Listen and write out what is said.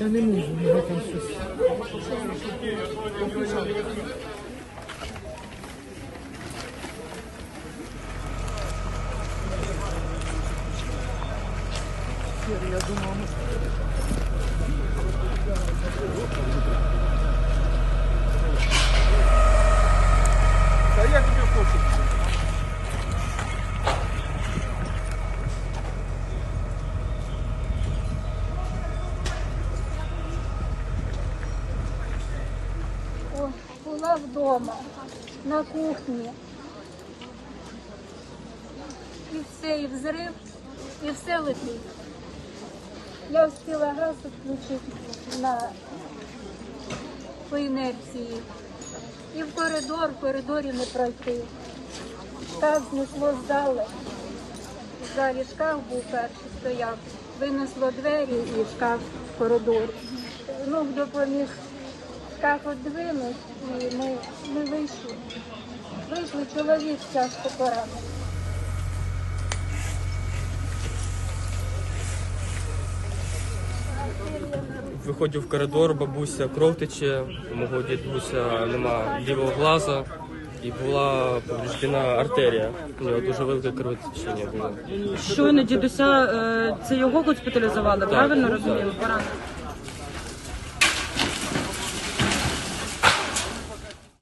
Та не можу, мене там щось. Я думав, Та Була вдома, на кухні. І все, і взрив, і все летить. Я встигла газ відключити на по інерції. І в коридор, в коридорі не пройти. Шкаф знесло з зали. В залі шкаф був перший стояв. Винесло двері і шкаф в коридорі. Ну, допоміг шкаф віддвинув і ми, ми вийшли. Вийшли чоловік тяжко поранений. Виходжу в коридор, бабуся кров тече, у мого дідуся нема лівого глаза і була повреждена артерія. У нього дуже велике кровотечення було. Щойно дідуся, е, це його госпіталізували, правильно так. розумію? Поранений.